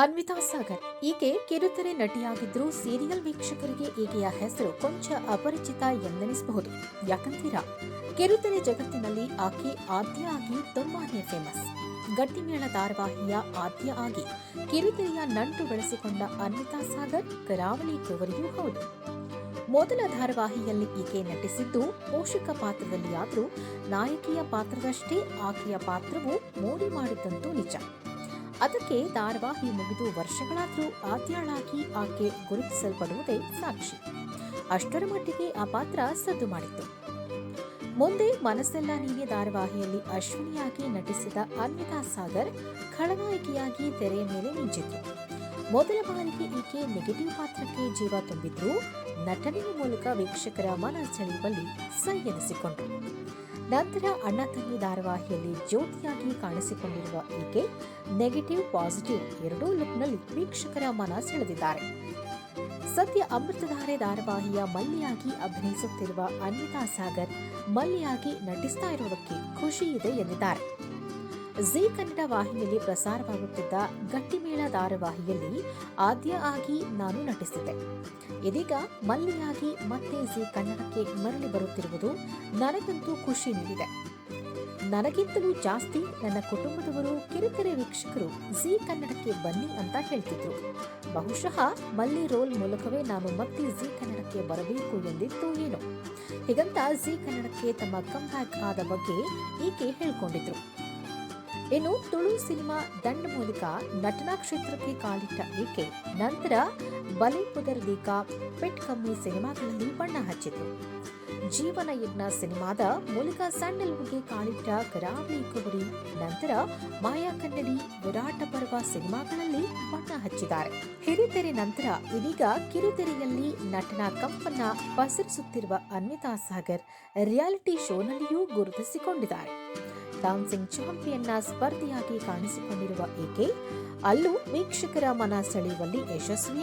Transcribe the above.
ಅನ್ವಿತಾ ಸಾಗರ್. ಈಕೆ ಕಿರುತೆರೆ ನಟಿಯಾಗಿದ್ರು ಸೀರಿಯಲ್ ವೀಕ್ಷಕರಿಗೆ ಈಕೆಯ ಹೆಸರು ಕೊಂಚ ಅಪರಿಚಿತ ಎಂದೆನಿಸಬಹುದು. ಯಾಕಂತೀರಾ? ಕಿರುತೆರೆ ಜಗತ್ತಿನಲ್ಲಿ ಆಕೆ ಆದ್ಯ ಆಗಿ ತುಂಬಾನೇ ಫೇಮಸ್ ಗಟ್ಟಿಮೇಳ ಧಾರಾವಾಹಿಯ ಆದ್ಯ ಆಗಿ ಕಿರುತೆರೆಯ ನಂಟು ಬೆಳೆಸಿಕೊಂಡ ಅನ್ವಿತಾ ಸಾಗರ್ ಕರಾವಳಿ ಕುವರಿಯೂ ಹೌದು. ಮೊದಲ ಧಾರಾವಾಹಿಯಲ್ಲಿ ಈಕೆ ನಟಿಸಿದ್ದು ಪೋಷಕ ಪಾತ್ರದಲ್ಲಿಯಾದರೂ ನಾಯಕಿಯ ಪಾತ್ರದಷ್ಟೇ ಆಕೆಯ ಪಾತ್ರವು ಮೋಡಿ ಮಾಡಿದ್ದಂತೂ ನಿಜ. ಅದಕ್ಕೆ ಧಾರಾವಾಹಿ ಮುಗಿದು ವರ್ಷಗಳಾದರೂ ಆದ್ಯಾಳಾಗಿ ಆಕೆ ಗುರುತಿಸಲ್ಪಡುವುದೇ ಸಾಕ್ಷಿ. ಅಷ್ಟರ ಮಟ್ಟಿಗೆ ಆ ಪಾತ್ರ ಸದ್ದು ಮಾಡಿತ್ತು. ಮುಂದೆ ಮನಸ್ಸೆಲ್ಲ ನೀನೆ ಧಾರಾವಾಹಿಯಲ್ಲಿ ಅಶ್ವಿನಿಯಾಗಿ ನಟಿಸಿದ ಅನ್ವಿತಾ ಸಾಗರ್, ಖಳನಾಯಕಿಯಾಗಿ ತೆರೆಯ ಮೇಲೆ ಮಿಂಚಿದ್ರು ಮೊದಲ ಬಾರಿಗೆ ಈಕೆ ನೆಗೆಟಿವ್ ಪಾತ್ರಕ್ಕೆ ಜೀವ ತುಂಬಿದ್ರು ನಟನೆಯ ಮೂಲಕ ವೀಕ್ಷಕರ ಮನ ಸೆಳೆಯುವಲ್ಲಿ ಸೈ ನಂತರ ಅಣ್ಣ ತಂಗಿ ಧಾರಾವಾಹಿಯಲ್ಲಿ ಜ್ಯೋತಿಯಾಗಿ ಕಾಣಿಸಿಕೊಂಡಿರುವ ಈಕೆ ನೆಗೆಟಿವ್ ಪಾಸಿಟಿವ್ ಎರಡೂ ಲುಕ್ನಲ್ಲಿ ವೀಕ್ಷಕರ ಮನ ಸೆಳೆದಿದ್ದಾರೆ ಸದ್ಯ ಅಮೃತಧಾರೆ ಧಾರಾವಾಹಿಯ ಮಲ್ಲಿಯಾಗಿ ಅಭಿನಯಿಸುತ್ತಿರುವ ಅನಿತಾ ಸಾಗರ್ ಮಲ್ಲಿಯಾಗಿ ನಟಿಸ್ತಾ ಇರುವುದಕ್ಕೆ ಖುಷಿ ಇದೆ ಎಂದಿದ್ದಾರೆ. ಜಿ ಕನ್ನಡ ವಾಹಿನಿಯಲ್ಲಿ ಪ್ರಸಾರವಾಗುತ್ತಿದ್ದ ಗಟ್ಟಿಮೇಳ ಧಾರಾವಾಹಿಯಲ್ಲಿ ಆದ್ಯ ಆಗಿ ನಾನು ನಟಿಸಿದೆ ಇದೀಗ ಮಲ್ಲಿಯಾಗಿ ಮತ್ತೆ ಜಿ ಕನ್ನಡಕ್ಕೆ ಮರಳಿ ಬರುತ್ತಿರುವುದು ನನಗಂತೂ ಖುಷಿ ನೀಡಿದೆ. ನನಗಿಂತಲೂ ಜಾಸ್ತಿ ನನ್ನ ಕುಟುಂಬದವರು ಕಿರಿಕಿರಿ ವೀಕ್ಷಕರು ಜಿ ಕನ್ನಡಕ್ಕೆ ಬನ್ನಿ ಅಂತ ಹೇಳ್ತಿದ್ರು. ಬಹುಶಃ ಮಲ್ಲಿ ರೋಲ್ ಮೂಲಕವೇ ನಾನು ಮತ್ತೆ ಜಿ ಕನ್ನಡಕ್ಕೆ ಬರಬೇಕು ಎಂದಿತ್ತು ಏನೋ. ಹೀಗಂತ ಜಿ ಕನ್ನಡಕ್ಕೆ ತಮ್ಮ ಕಂಬ್ಯಾಕ್ ಆದ ಬಗ್ಗೆ ಈಕೆ ಹೇಳ್ಕೊಂಡಿದ್ರು. ಇನ್ನು ತುಳು ಸಿನಿಮಾ ದಂಡ ಮೂಲಕ ನಟನಾ ಕ್ಷೇತ್ರಕ್ಕೆ ಕಾಲಿಟ್ಟ ಈಕೆ ನಂತರ ಬಲೆ ಪುದರ್ದೀಕ ಪೆಟ್ ಕಮ್ಮಿ ಸಿನಿಮಾಗಳಲ್ಲಿ ಬಣ್ಣ ಹಚ್ಚಿತು. ಜೀವನ ಯಜ್ಞ ಸಿನಿಮಾದ ಮೂಲಕ ಸ್ಯಾಂಡಲ್ವುಡ್ಗೆ ಕಾಲಿಟ್ಟ ಕರಾವಳಿ ಕುಬರಿ ನಂತರ ಮಾಯಾ ಕನ್ನಡಿ, ವಿರಾಟ ಪರ್ವ ಸಿನಿಮಾಗಳಲ್ಲಿ ಬಣ್ಣ ಹಚ್ಚಿದ್ದಾರೆ. ಹಿರಿತೆರೆ ನಂತರ ಇದೀಗ ಕಿರುತೆರೆಯಲ್ಲಿ ನಟನ ಕಂಪನ್ನ ಪಸರಿಸುತ್ತಿರುವ ಅನ್ವಿತಾ ಸಾಗರ್, ರಿಯಾಲಿಟಿ ಶೋನಲ್ಲಿಯೂ ಗುರುತಿಸಿಕೊಂಡಿದ್ದಾರೆ. ಡಾನ್ಸಿಂಗ್ ಚಾಂಪಿಯನ್ನ ಸ್ಪರ್ಧಿಯಾಗಿ ಕಾಣಿಸಿಕೊಂಡಿರುವ ಈಕೆ ಅಲ್ಲೂ ವೀಕ್ಷಕರ ಮನ ಸೆಳೆಯುವಲ್ಲಿ ಯಶಸ್ವಿ